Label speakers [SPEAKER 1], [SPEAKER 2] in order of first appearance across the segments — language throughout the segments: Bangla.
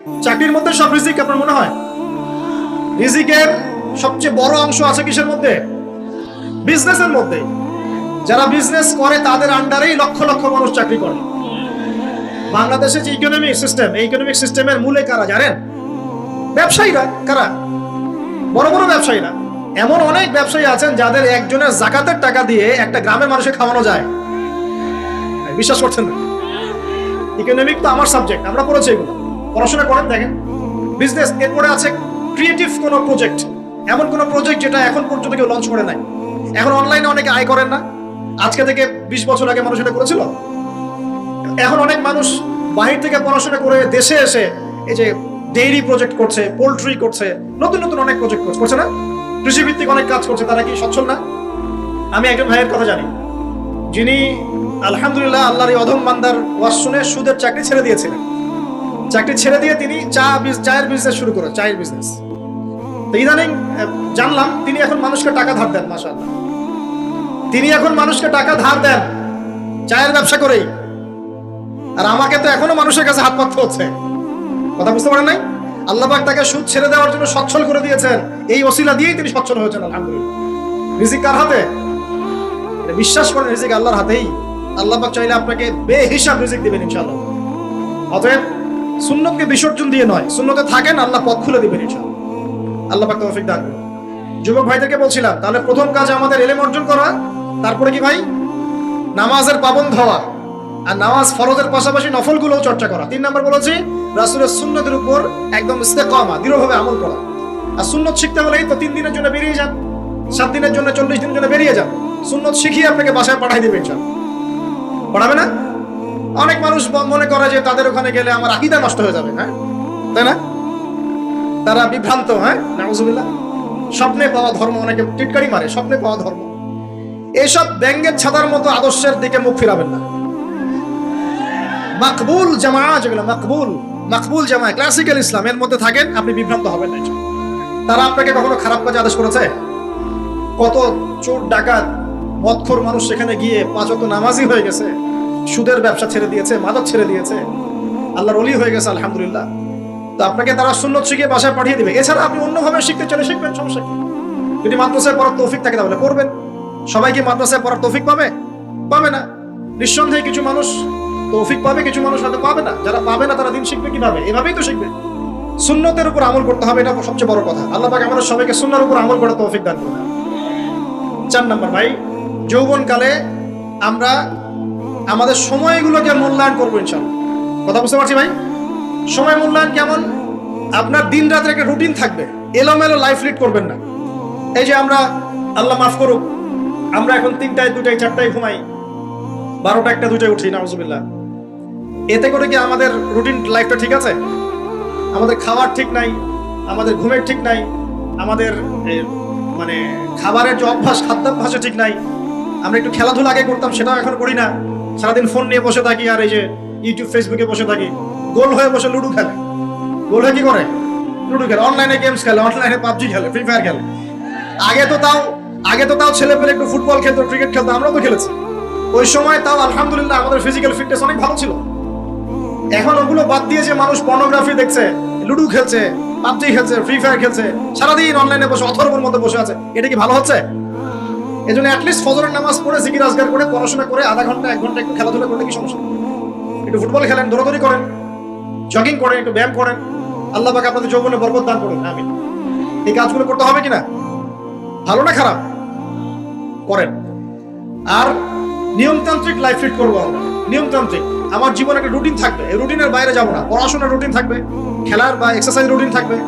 [SPEAKER 1] চাকরির মধ্যে সব রিজিক আপনার মনে হয়? রিজিকের সবচেয়ে বড় অংশ আছে কিসের মধ্যে? বিজনেসের মধ্যে। যারা বিজনেস করে, তাদের আন্ডারেই লক্ষ লক্ষ মানুষ চাকরি করে। বাংলাদেশের যে ইকোনমিক সিস্টেম এই ইকোনমিক সিস্টেমের মূলে কারা, জানেন? ব্যবসায়ীরা, কারা? বড় বড় ব্যবসায়ীরা। এমন অনেক ব্যবসায়ী আছেন যাদের একজনের জাকাতের টাকা দিয়ে একটা গ্রামের মানুষকে খাওয়ানো যায়। বিশ্বাস করছেন না? ইকোনমিক তো আমার সাবজেক্ট আমরা পড়েছি এগুলো। পড়াশোনা করেন, দেখেন। বিজনেস এরপরে আছে ক্রিয়েটিভ কোনো প্রজেক্ট এমন কোনো প্রজেক্ট যেটা এখন পর্যন্ত কেউ লঞ্চ করে নাই। এখন অনলাইনে অনেকে আয় করেন না। আজকে থেকে বিশ বছর আগে মানুষ এটা করেছিল। এখন অনেক মানুষ বাহির থেকে পড়াশোনা করে দেশে এসে এই যে ডেইরি প্রজেক্ট করছে পোল্ট্রি করছে, নতুন নতুন অনেক প্রজেক্ট করছে। না? কৃষিভিত্তিক অনেক কাজ করছে, তারা কি সচ্ছল না? আমি একজন ভাইয়ের কথা জানি। যিনি আলহামদুলিল্লাহ আল্লাহর অধম মান্দার ওয়াজ শুনে সুদের চাকরি ছেড়ে দিয়েছিলেন। চাকরি ছেড়ে দিয়ে তিনি চা চায়ের বিজনেস শুরু করে চায়ের বিজনেস তো ইদানিং জানলাম, তিনি এখন মানুষকে টাকা ধার দেন, মাশাআল্লাহ। তিনি এখন মানুষকে টাকা ধার দেন, চায়ের ব্যবসা করেই। আর আমাকে তো এখনও মানুষের কাছে হাত পাততে হচ্ছে। কথা বুঝতে পারেন নাই? আল্লাহ পাক তাকে সুদ ছেড়ে দেওয়ার জন্য সচ্ছল করে দিয়েছেন। এই অসিলা দিয়েই তিনি সচ্ছল হয়েছেন, আলহামদুলিল্লাহ। কার হাতে? বিশ্বাস করেন, রিজিক আল্লাহর হাতেই। আল্লাহ পাক চাইলে আপনাকে বেহিসাব রিজিক দিবেন, ইনশাআল্লাহ। অতএব সুন্নতকে বিসর্জন দিয়ে নয়, সুন্নতে থাকেন, আল্লাহ পথ খুলে দিবেন ইনশাআল্লাহ আল্লাহ পাক তৌফিক দান যুবক ভাইদেরকে বলছিলাম, তাহলে প্রথম কাজ আমাদের এলেম অর্জন করা, তারপরে কি ভাই? নামাজের পাবন্ধ হওয়া আর নামাজ ফরজের পাশাপাশি নফলগুলো চর্চা করা। তিন নম্বর বলেছি, রাসূলের সুন্নতের উপর একদম ইস্তেকামা, দৃঢ়ভাবে আমল করা। আর সুন্নত শিখতে হলেই তো তিন দিনের জন্য বেরিয়ে যান, সাত দিনের জন্য, চল্লিশ দিনের জন্য বেরিয়ে যান। সুন্নত শিখিয়ে আপনাকে বাসায় পাঠাই দিবে পড়াবে না? অনেক মানুষ মনে করে যে তাদের ওখানে গেলে আমার আকিদা নষ্ট হয়ে যাবে হ্যাঁ? তাই না? তারা বিভ্রান্ত হ্যাঁ? নাউজুবিল্লাহ। স্বপ্নে পাওয়া ধর্ম অনেকে টিটকারি মারে, স্বপ্নে পাওয়া ধর্ম। এসব ব্যাঙ্গের ছাতার মতো আদর্শের দিকে মুখ ফিরাবেন না। মাকবুল জামা যেগুলো, মাকবুল মাকবুল জামা ক্লাসিক্যাল ইসলাম, এর মধ্যে থাকেন, আপনি বিভ্রান্ত হবেন না। তারা আপনাকে কখনো খারাপ কাজে আদেশ করেছে? কত চোর, ডাকাত, মদখোর মানুষ সেখানে গিয়ে পাঁচত নামাজি হয়ে গেছে। সুদের ব্যবসা ছেড়ে দিয়েছে, মাদক ছেড়ে দিয়েছে। আল্লাহর অলি হয়ে গেছে, আলহামদুলিল্লাহ। তো আপনাকে তারা সুন্নত শিখিয়ে বাসায় পাঠিয়ে দিবে। এছাড়া আপনি অন্যভাবে শিখতে চলে শিখবেন, সমস্যা কি? যদি মাদ্রাসায় পড়ার তৌফিক থাকে তাহলে পড়বেন। সবাই কি মাদ্রাসায় পড়ার তৌফিক পাবে? পাবে না। নিঃসন্দেহে কিছু মানুষ তৌফিক পাবে, কিছু মানুষ হয়তো পাবে না। যারা পাবে না, তারা দিন শিখবে কীভাবে? এভাবেই তো শিখবে। সুন্নতের উপর আমল করতে হবে, এটা সবচেয়ে বড় কথা। আল্লাহ পাক আমাদের সবাইকে সুন্নার উপর আমল করার তৌফিক দান করুন। চার নাম্বার, ভাই, যৌবনকালে আমরা আমাদের সময়গুলোকে মূল্যায়ন করব ইনশাল্লাহ কথা বুঝতে পারছি ভাই? সময় মূল্যায়ন কেমন? আপনার দিন রাতের একটা রুটিন থাকবে। এলোমেলো লাইফ লিড করবেন না। এই যে আমরা, আল্লাহ মাফ করুক, আমরা এখন তিনটায়, দুটায়, চারটায় ঘুমাই। বারোটা একটা, দুটায় উঠি, নাউজুবিল্লাহ। এতে করে কি আমাদের রুটিন লাইফটা ঠিক আছে? আমাদের খাওয়ার ঠিক নাই, আমাদের ঘুমের ঠিক নাই, আমাদের মানে খাবারের যে অভ্যাস, খাদ্যাভ্যাসও ঠিক নাই। আমরা একটু খেলাধুলা আগে করতাম, সেটাও এখন করি না। সারাদিন ফোন নিয়ে বসে থাকি আর এই যে ইউটিউব ফেসবুকে বসে থাকি। গোল হয়ে বসে লুডো খেলে। গোল হয়ে কি করে? লুডো খেলে। অনলাইনে গেমস খেলে অনলাইনে পাবজি খেলে ফ্রি ফায়ার খেলে। আগে তো তাও, আগে তো তাও ছেলে পেলে একটু ফুটবল খেলতো ক্রিকেট খেলতো, আমরাও তো খেলেছি। ওই সময় তাও আলহামদুলিল্লাহ আমাদের ফিজিক্যাল ফিটনেস অনেক ভালো ছিল। এখন ওগুলো বাদ দিয়ে যে মানুষ পর্নোগ্রাফি দেখছে, লুডু খেলছে পাবজি খেলছে ফ্রি ফায়ার খেলছে, সারাদিন অনলাইনে বসে, অথর্বর মতো বসে আছে। এটা কি ভালো হচ্ছে? এই জন্য অ্যাটলিস্ট ফজরের নামাজ পড়ে জিকির আজগার করে পড়াশোনা করে আধা ঘণ্টা, এক ঘণ্টা একটু খেলাধুলা করলে কি সমস্যা? একটু ফুটবল খেলেন, দৌড়াদৌড়ি করেন জগিং করেন, একটু ব্যায়াম করেন, আল্লাহ পাক আপনাদের যৌবনে বরকত দান করুন আমি এই কাজগুলো করতে হবে কিনা? ভালো না খারাপ? করেন। আর নিয়মতান্ত্রিক লাইফ লিড করব আমরা। নিয়মতান্ত্রিক। আমার জীবনে একটা রুটিন থাকবে। এই রুটিনের বাইরে যাব না। পড়াশোনার রুটিন থাকবে। খেলার বা এক্সারসাইজ রুটিন থাকবে।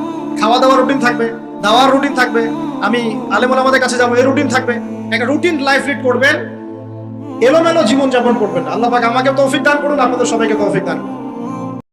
[SPEAKER 1] খাওয়া দাওয়ার রুটিন থাকবে। দাওয়ার রুটিন থাকবে। আমি আলেমুল আমাদের কাছে যাব, এই রুটিন থাকবে। একটা রুটিন লাইফ লিড করবেন, এলোমেলো জীবনযাপন করবেন আল্লাহ পাক আমাকে তৌফিক দান করুন, আপনাদের সবাইকে তৌফিক দান করুন।